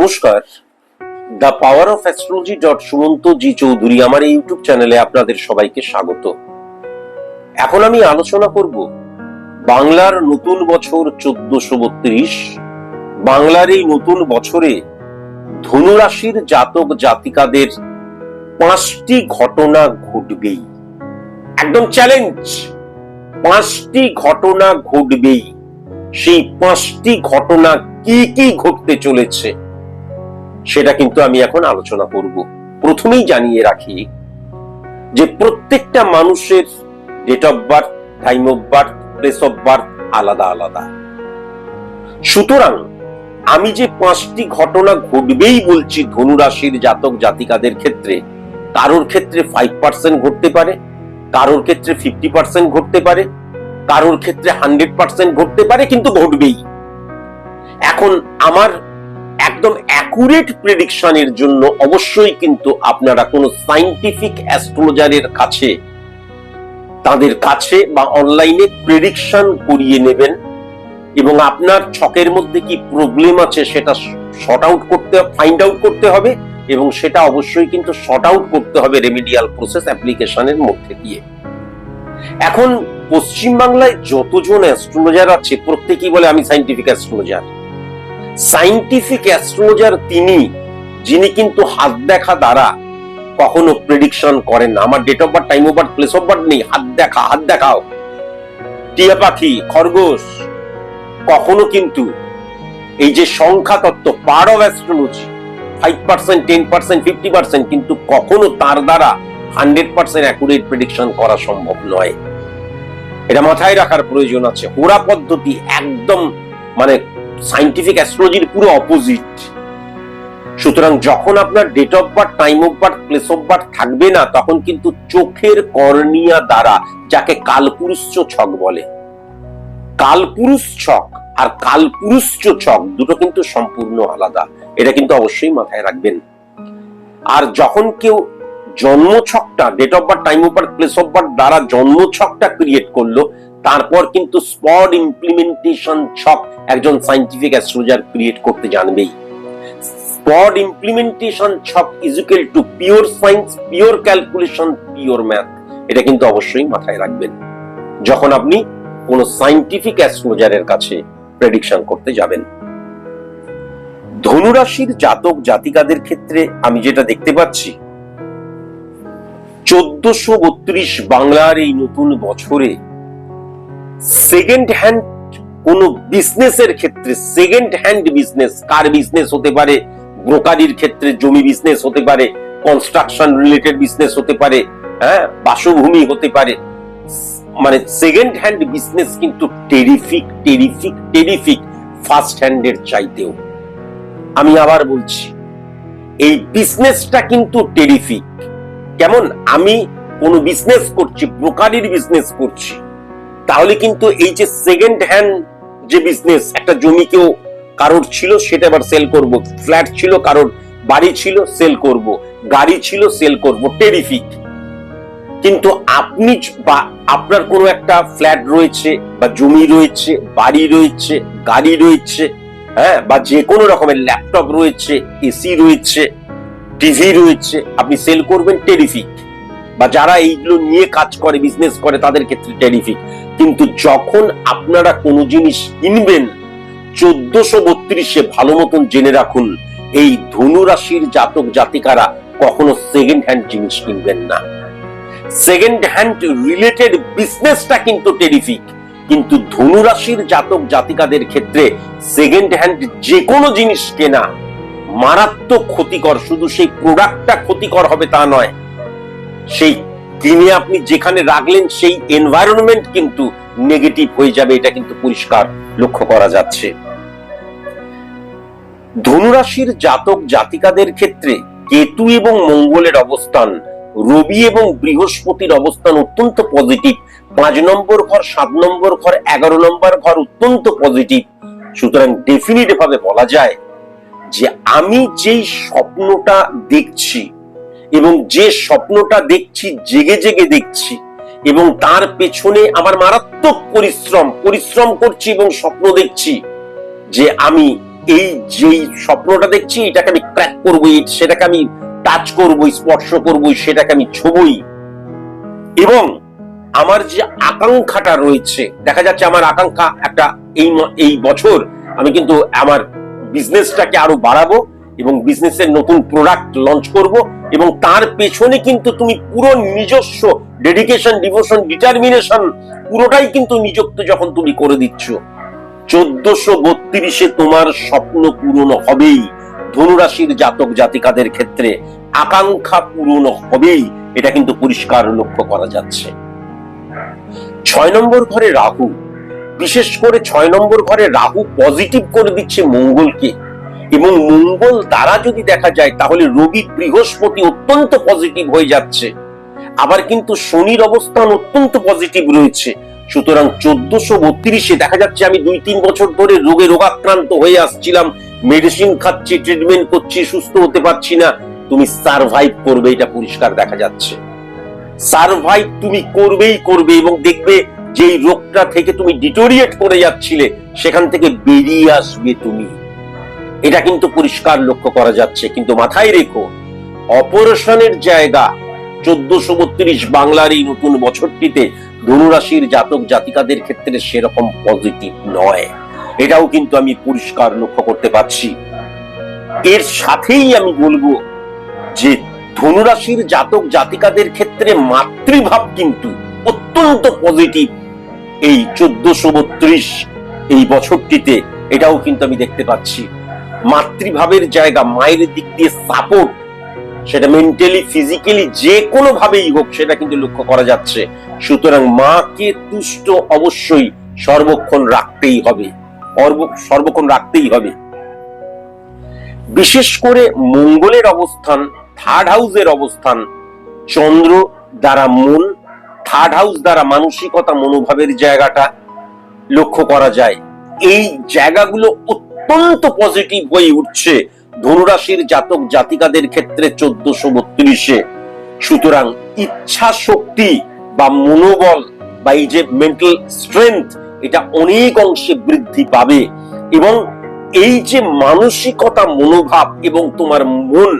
নমস্কার। The power of astrology dot Sumanta G Chowdhury আমার এই ইউটিউব চ্যানেলে আপনাদের সবাইকে স্বাগত। এখন আমি আলোচনা করব বাংলার নতুন বছর চোদ্দশো বত্রিশ। বাংলার এই নতুন বছরে ধনুরাশির জাতক জাতিকাদের পাঁচটি ঘটনা ঘটবেই। একদম চ্যালেঞ্জ পাঁচটি ঘটনা ঘটবেই। সেই পাঁচটি ঘটনা কি কি ঘটতে চলেছে? সেটা কিন্তু আমি এখন আলোচনা করব। প্রথমেই জানিয়ে রাখি যে প্রত্যেকটা মানুষের date of birth time of birth place of birth আলাদা আলাদা। সুতরাং আমি যে পাঁচটি ঘটনা ঘটবেই বলছি ধনুরাশির জাতক জাতিকাদের ক্ষেত্রে, কারোর ক্ষেত্রে ফাইভ পার্সেন্ট ঘটতে পারে, কারোর ক্ষেত্রে ফিফটি পার্সেন্ট ঘটতে পারে, কারোর ক্ষেত্রে হান্ড্রেড পার্সেন্ট ঘটতে পারে, কিন্তু ঘটবেই। এখন আমার একদম অ্যাকুরেট প্রেডিকশনের জন্য অবশ্যই কিন্তু আপনারা কোনো সাইন্টিফিক অ্যাস্ট্রোলজারের কাছে, তাদের কাছে বা অনলাইনে প্রেডিকশন করিয়ে নেবেন এবং আপনার ছকের মধ্যে কি প্রবলেম আছে সেটা শর্ট আউট করতে ফাইন্ড আউট করতে হবে এবং সেটা অবশ্যই কিন্তু শর্ট আউট করতে হবে রেমিডিয়াল প্রসেস অ্যাপ্লিকেশনের মধ্যে দিয়ে। এখন পশ্চিমবাংলায় যতজন অ্যাস্ট্রোলজার আছে, প্রত্যেকেই বলে আমি সাইন্টিফিক অ্যাস্ট্রোলজার সাইন্টিফিক অ্যাস্ট্রোলজার তিনি, যিনি কিন্তু হাত দেখা দ্বারা কখনো প্রেডিকশন করেন না। আমার date of birth time of birth place of birth নেই। হাত দেখা, হাত দেখাও। টিয়া পাখি খরগোশ, কখনো কিন্তু এই যে সংখ্যা তত্ত্ব part of astrology five percent ten percent fifty percent কিন্তু কখনো তার দ্বারা হান্ড্রেড পার্সেন্ট অ্যাকুরেট প্রেডিকশন করা সম্ভব নয়। এটা মাথায় রাখার প্রয়োজন আছে। হোরা পদ্ধতি একদম মানে সাইন্টিফিক অ্যাস্ট্রোলজির পুরো অপোজিট সুতরাং যখন আপনার date of birth time of birth place of birth থাকবে না, তখন কিন্তু চোখের কর্নিয়া দ্বারা, যাকে কালপুরুষ ছক বলে কালপুরুষ ছক আর কালপুরুষ ছক দুটো কিন্তু সম্পূর্ণ আলাদা। এটা কিন্তু অবশ্যই মাথায় রাখবেন। আর যখন কেউ জন্ম ছকটা date of birth time of birth place of birth দ্বারা জন্ম ছকটা ক্রিয়েট করল তারপর কিন্তু স্পট ইমপ্লিমেন্টেশন ছক একজন সাইন্টিফিক অ্যাস্ট্রোলজার ক্রিয়েট করতে জানবেই। স্পট ইমপ্লিমেন্টেশন ছক equal to pure science pure calculation pure math এটা কিন্তু অবশ্যই মাথায় রাখবেন। যখন আপনি কোনো সাইন্টিফিক অ্যাস্ট্রোলজারের কাছে প্রেডিকশন করতে যাবেন। ধনুরাশির জাতক জাতিকাদের ক্ষেত্রে আমি যেটা দেখতে পাচ্ছি, চোদ্দশো বত্রিশ বাংলার এই নতুন বছরে সেকেন্ড হ্যান্ড কোন বিজনেসের ক্ষেত্রে second hand business car business হতে পারে ব্রোকারির ক্ষেত্রে, জমি বিজনেস হতে পারে কনস্ট্রাকশন রিলেটেড বিজনেস হতে পারে হ্যাঁ বাসভূমি হতে পারে। মানে সেকেন্ড হ্যান্ড বিজনেস কিন্তু টেরিফিক টেরিফিক টেরিফিক ফার্স্ট হ্যান্ডের চাইতেও। আমি আবার বলছি, এই বিজনেসটা কিন্তু টেরিফিক কেমন? আমি কোন বিজনেস করছি ব্রোকারির বিজনেস করছি। তাহলে কিন্তু এই যে সেকেন্ড হ্যান্ড যে বিজনেস একটা জমি কেউ কারোর ছিল, সেটা আবার সেল করব। ফ্ল্যাট ছিল, কারোর বাড়ি ছিল সেল করব। গাড়ি ছিল সেল করব। টেরিফিক কিন্তু আপনি বা আপনার কোনো একটা ফ্ল্যাট রয়েছে, বা জমি রয়েছে, বাড়ি রয়েছে, গাড়ি রয়েছে হ্যাঁ বা যে কোনো রকমের ল্যাপটপ রয়েছে এসি রয়েছে টিভি রয়েছে, আপনি সেল করবেন টেরিফিক বা যারা এইগুলো নিয়ে কাজ করে বিজনেস করে, তাদের ক্ষেত্রে টেরিফিক কিন্তু যখন আপনারা কোনো জিনিস কিনবেন, চোদ্দশো বত্রিশে ভালো মতন জেনে রাখুন, এই ধনুরাশির জাতক জাতিকারা কখনো সেকেন্ড হ্যান্ড জিনিস কিনবেন না। সেকেন্ড হ্যান্ড রিলেটেড বিজনেসটা কিন্তু টেরিফিক কিন্তু ধনুরাশির জাতক জাতিকাদের ক্ষেত্রে সেকেন্ড হ্যান্ড যে কোনো জিনিস কেনা মারাত্মক ক্ষতিকর, শুধু সেই প্রোডাক্টটা ক্ষতিকর হবে তা নয় সেই কিনে আপনি যেখানে রাখলেন সেই এনভায়রনমেন্ট কিন্তু নেগেটিভ হয়ে যাবে, এটা কিন্তু পরিষ্কার লক্ষ্য করা যাচ্ছে। ধনুরাশির জাতক জাতিকাদের ক্ষেত্রে কেতু এবং মঙ্গলের অবস্থান, রবি এবং বৃহস্পতির অবস্থান অত্যন্ত পজিটিভ পাঁচ নম্বর ঘর, সাত নম্বর ঘর, এগারো নম্বর ঘর অত্যন্ত পজিটিভ সুতরাং ডেফিনিট ভাবে বলা যায় যে আমি যেই স্বপ্নটা দেখছি এবং যে স্বপ্নটা দেখছি, জেগে জেগে দেখছি, এবং তার পেছনে আমার মারাত্মক পরিশ্রম পরিশ্রম করছি এবং স্বপ্ন দেখছি যে আমি এই যেই স্বপ্নটা দেখছি, এটাকে আমি ক্র্যাক করব সেটাকে আমি টাচ করব স্পর্শ করব সেটাকে আমি ছবই। এবং আমার যে আকাঙ্ক্ষাটা রয়েছে, দেখা যাচ্ছে আমার আকাঙ্ক্ষা একটা এই এই বছর আমি কিন্তু আমার বিজনেসটাকে আরও বাড়াবো এবং বিজনেসের নতুন প্রোডাক্ট লঞ্চ করব। এবং তার পেছনে কিন্তু তুমি পুরো নিজস্ব ডেডিকেশন ডিভোশন ডিটারমিনেশন পুরোটাই কিন্তু নিযুক্ত যখন তুমি করে দিচ্ছ। চোদ্দশো বত্রিশে তোমার স্বপ্ন পূরণ হবেই। ধনুরাশির জাতক জাতিকাদের ক্ষেত্রে আকাঙ্ক্ষা পূরণ হবেই। এটা কিন্তু পরিষ্কার লক্ষ্য করা যাচ্ছে। ছয় নম্বর ঘরে রাহু। বিশেষ করে ছয় নম্বর ঘরে রাহু পজিটিভ করে দিচ্ছে মঙ্গলকে। এবং মঙ্গল দ্বারা যদি দেখা যায়, তাহলে রবি বৃহস্পতি অত্যন্ত পজিটিভ হয়ে যাচ্ছে। আবার কিন্তু শনির অবস্থান অত্যন্ত পজিটিভ রয়েছে। সুতরাং চোদ্দশো বত্রিশে দেখা যাচ্ছে, আমি দুই তিন বছর ধরে রোগে রোগাক্রান্ত হয়ে আসছিলাম। মেডিসিন খাচ্ছি ট্রিটমেন্ট করছি, সুস্থ হতে পারছি না। তুমি সার্ভাইভ করবে, এটা পরিষ্কার দেখা যাচ্ছে। সার্ভাইভ তুমি করবেই করবে এবং দেখবে যেই রোগটা থেকে তুমি ডিটোরিয়েট করে যাচ্ছিলে, সেখান থেকে বেরিয়ে আসবে তুমি। এটা কিন্তু পরিষ্কার লক্ষ্য করা যাচ্ছে। কিন্তু মাথায় রেখো, অপারেশনের জায়গা চোদ্দশো বত্রিশ বাংলার এই নতুন বছরটিতে ধনুরাশির জাতক জাতিকাদের ক্ষেত্রে সেরকম পজিটিভ নয়। এটাও কিন্তু আমি পরিষ্কার লক্ষ্য করতে পারছি। এর সাথেই আমি বলব যে ধনুরাশির জাতক জাতিকাদের ক্ষেত্রে মাতৃভাব কিন্তু অত্যন্ত পজিটিভ এই চোদ্দশো বত্রিশ এই বছরটিতে। এটাও কিন্তু আমি দেখতে পাচ্ছি। মাতৃভাবের জায়গা, মায়ের দিক দিয়ে সাপোর্ট সেটা মেন্টালি ফিজিক্যালি যে কোনো ভাবেই হোক, সেটা কিন্তু লক্ষ্য করা যাচ্ছে। সুতরাং মাকে তুষ্ট অবশ্যই সর্বক্ষণ রাখতেই হবে। সর্বক্ষণ রাখতেই হবে। বিশেষ করে মঙ্গলের অবস্থান থার্ড হাউসের অবস্থান, চন্দ্র দ্বারা মন থার্ড হাউস দ্বারা মানসিকতা, মনোভাবের জায়গাটা লক্ষ্য করা যায়। এই জায়গাগুলো অত্যন্ত পজিটিভ হয়ে উঠছে ধনুরাশির জাতক জাতিকাদের ক্ষেত্রে চোদ্দশো বত্রিশে। সুতরাং ইচ্ছা শক্তি বা মনোবল বা এই যে মেন্টাল স্ট্রেংথ এটা অনেক অংশে বৃদ্ধি পাবে এবং এই যে মানসিকতা মনোভাব এবং তোমার মন,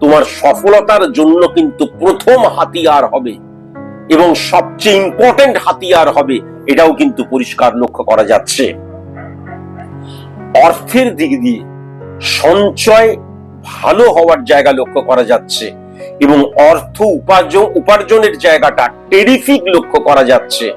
তোমার সফলতার জন্য কিন্তু প্রথম হাতিয়ার হবে এবং সবচেয়ে ইম্পর্টেন্ট হাতিয়ার হবে, এটাও কিন্তু পরিষ্কার লক্ষ্য করা যাচ্ছে। অর্থের দিক দিয়ে সঞ্চয় ভালো হওয়ার জায়গা লক্ষ্য করা যাচ্ছে এবং অর্থ উপার্জন, উপার্জনের জায়গাটা টেরিফিক লক্ষ্য করা যাচ্ছে।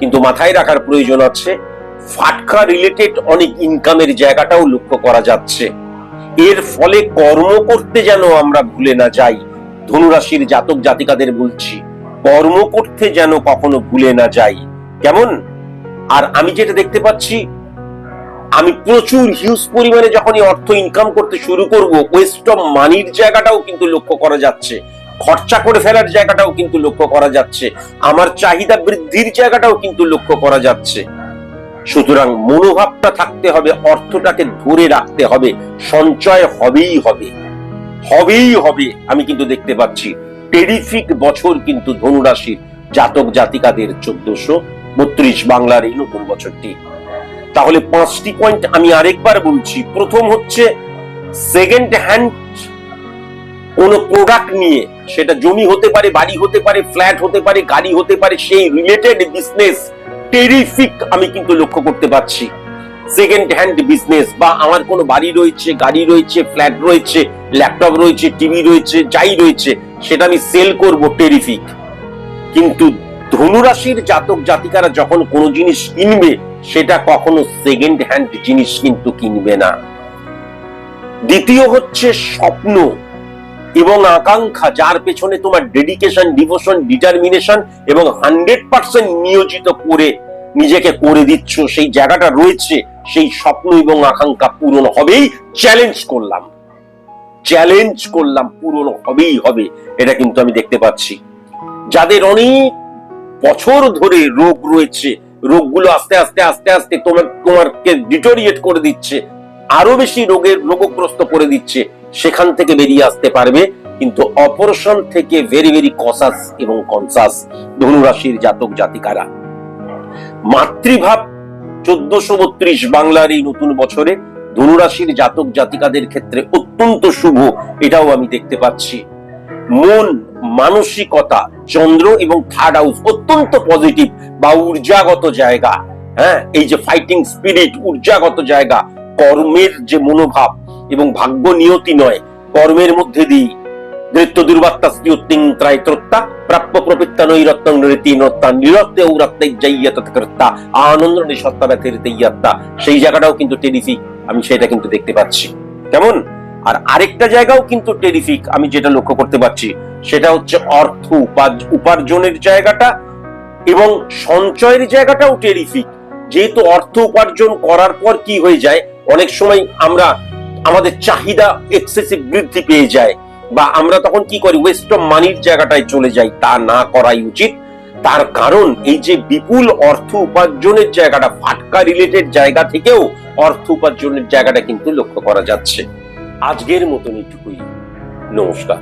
কিন্তু মাথায় রাখার প্রয়োজন আছে, ফাটকা রিলেটেড অনেক ইনকামের জায়গাটাও লক্ষ্য করা যাচ্ছে। এর ফলে কর্ম করতে যেন আমরা ভুলে না যাই, ধনুরাশির জাতক জাতিকাদের বলছি, কর্ম করতে যেন কখনো ভুলে না যাই। কেমন? আর আমি যেটা দেখতে পাচ্ছি আমি প্রচুর হিউজ পরিমাণে যখনই অর্থ ইনকাম করতে শুরু করব ওয়েস্ট অফ মানির জায়গাটাও কিন্তু লক্ষ্য করা যাচ্ছে। খরচা করে ফেলার জায়গাটাও কিন্তু লক্ষ্য করা যাচ্ছে। আমার চাহিদা বৃদ্ধির জায়গাটাও কিন্তু লক্ষ্য করা যাচ্ছে। সুতরাং মনোভাবটা থাকতে হবে, অর্থটাকে ধরে রাখতে হবে, সঞ্চয় হবেই হবে। হবেই হবে, আমি কিন্তু দেখতে পাচ্ছি। টেরিফিক বছর কিন্তু ধনুরাশির জাতক জাতিকাদের চোদ্দশো বত্রিশ বাংলার এই নতুন বছরটি। তাহলে পাঁচটি পয়েন্ট আমি আরেকবার বলছি। প্রথম হচ্ছে সেকেন্ড হ্যান্ড কোন প্রোডাক্ট নিয়ে, সেটা জমি হতে পারে, বাড়ি হতে পারে ফ্ল্যাট হতে পারে, গাড়ি হতে পারে, সেই রিলেটেড বিজনেস টেরিফিক আমি কিন্তু লক্ষ্য করতে পারছি। সেকেন্ড হ্যান্ড বিজনেস বা আমার কোনো বাড়ি রয়েছে, গাড়ি রয়েছে ফ্ল্যাট রয়েছে ল্যাপটপ রয়েছে টিভি রয়েছে, যাই রয়েছে, সেটা আমি সেল করব টেরিফিক কিন্তু ধনুরাশির জাতক জাতিকারা যখন কোনো জিনিস কিনবে, সেটা কখনো সেকেন্ড হ্যান্ড জিনিস কিন্তু কিনবে না। দ্বিতীয় হচ্ছে স্বপ্ন এবং আকাঙ্ক্ষা, যার পেছনে তোমার ডেডিকেশন ডিভোশন ডিটারমিনেশন এবং হান্ড্রেড পার্সেন্ট নিয়োজিত করে নিজেকে করে দিচ্ছ, সেই জায়গাটা রয়েছে, সেই স্বপ্ন এবং আকাঙ্ক্ষা পূরণ হবেই চ্যালেঞ্জ করলাম। চ্যালেঞ্জ করলাম, পূরণ হবেই হবে, এটা কিন্তু আমি দেখতে পাচ্ছি। যাদের অনেক বছর ধরে রোগ রয়েছে। রোগগুলো আস্তে আস্তে আস্তে আস্তে তোমার, তোমারকে ডিটোরিয়েট করে দিচ্ছে। আরও বেশি রোগের রোগগ্রস্ত করে দিচ্ছে। সেখান থেকে বেরিয়ে আসতে পারবে। কিন্তু অপারেশন থেকে ভেরি ভেরি কসাস এবং কনসাস ধনুরাশির জাতক জাতিকারা। মাতৃভাব চোদ্দশো বত্রিশ বাংলার এই নতুন বছরে ধনুরাশির জাতক জাতিকাদের ক্ষেত্রে অত্যন্ত শুভ। এটাও আমি দেখতে পাচ্ছি। মন, মানসিকতা চন্দ্র এবং থার্ড হাউস অত্যন্ত পজিটিভ বা ঊর্জাগত জায়গা হ্যাঁ? এই যে ফাইটিং স্পিরিট ঊর্জাগত জায়গা, কর্মের যে মনোভাব এবং ভাগ্য নিয়তি নয়, কর্মের মধ্যে দৃত্য দুর্বাত্তা স্তিউত্তিং ত্রাইত্রত্তা প্রাপ্য প্রপিত্তা নৃতি নত্তা নিরত্তে আনন্দ নিঃসত্তা ব্যথির তেইয়াত্তা সেই জায়গাটাও কিন্তু টেরিফিক আমি সেটা কিন্তু দেখতে পাচ্ছি। কেমন? আর আরেকটা জায়গাও কিন্তু টেরিফিক আমি যেটা লক্ষ্য করতে পারছি সেটা হচ্ছে অর্থ উপার্জ- উপার্জনের জায়গাটা এবং সঞ্চয়ের জায়গাটাও টেরিফিক যেহেতু অর্থ উপার্জন করার পর কি হয়ে যায়? অনেক সময় আমরা আমাদের চাহিদা এক্সেসিভ বৃদ্ধি পেয়ে যায় বা আমরা তখন কি করি? ওয়েস্ট অফ মানির জায়গাটায় চলে যাই। তা না করাই উচিত। তার কারণ এই যে বিপুল অর্থ উপার্জনের জায়গাটা ফাটকা রিলেটেড জায়গা থেকেও অর্থ উপার্জনের জায়গাটা কিন্তু লক্ষ্য করা যাচ্ছে। আজকের মতন এইটুকুই নমস্কার।